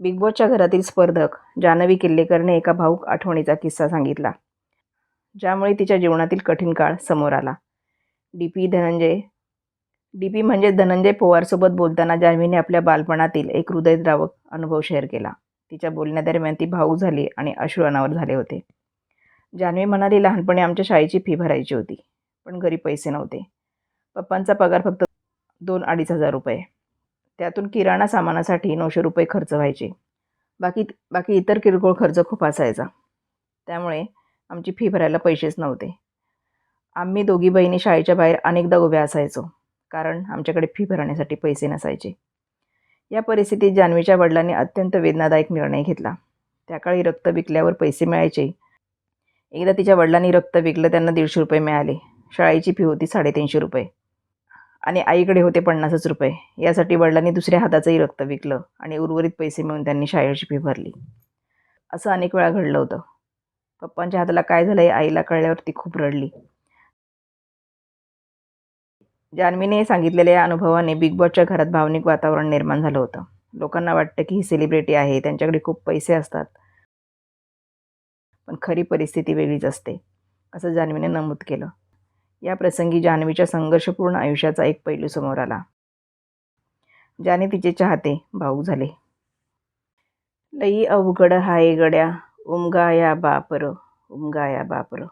Big बॉसच्या घरातील स्पर्धक जान्हवी किल्लेकरने एका भाऊक आठवणीचा किस्सा सांगितला ज्यामुळे तिच्या जीवनातील कठीण काळ समोर आला. D P Dhananjay D P म्हणजे धनंजय पोवारसोबत बोलताना जान्हवीने आपल्या बालपणातील एक हृदयद्रावक अनुभव शेअर केला. तिच्या बोलण्यादरम्यान ती भाऊक झाली आणि अश्रू अनावर झाले होते. जान्हवी म्हणाली लहानपणी आमच्या शाळेची फी भरायची होती पण घरी पैसे नव्हते. पप्पांचा पगार फक्त दोन अडीच हजार रुपये. त्यातून किराणा सामानासाठी नऊशे रुपये खर्च व्हायचे. बाकी बाकी इतर किरकोळ खर्च खूप असायचा. त्यामुळे आमची फी भरायला पैसेच नव्हते. आम्ही दोघी बहिणी शाळेच्या बाहेर अनेकदा उभ्या असायचो कारण आमच्याकडे फी भरण्यासाठी पैसे नसायचे. या परिस्थितीत जान्हवीच्या वडिलांनी अत्यंत वेदनादायक निर्णय घेतला. त्या काळी रक्त विकल्यावर पैसे मिळायचे. एकदा तिच्या वडिलांनी रक्त विकलं त्यांना दीडशे रुपये मिळाले. शाळेची फी होती साडेतीनशे रुपये. आणि आईकडे होते पन्नासच रुपये. यासाठी वडिलांनी दुसऱ्या हाताचंही रक्त विकलं आणि उर्वरित पैसे मिळून त्यांनी शाळेची फी भरली. असं अनेक वेळा घडलं होतं. पप्पांच्या हाताला काय झालं हे आईला कळल्यावर ती खूप रडली. जान्हवीने सांगितलेल्या या अनुभवाने बिग बॉसच्या घरात भावनिक वातावरण निर्माण झालं होतं. लोकांना वाटतं की ही सेलिब्रिटी आहे त्यांच्याकडे खूप पैसे असतात. पण खरी परिस्थिती वेगळीच असते असं जान्हवीने नमूद केलं. या प्रसंगी जान्हवीच्या संघर्षपूर्ण आयुष्याचा एक पैलू समोर आला. ज्याने तिचे चाहते भाऊक झाले. लई अवघड हाय गड्या उमगाया बापर उमगाया बापर.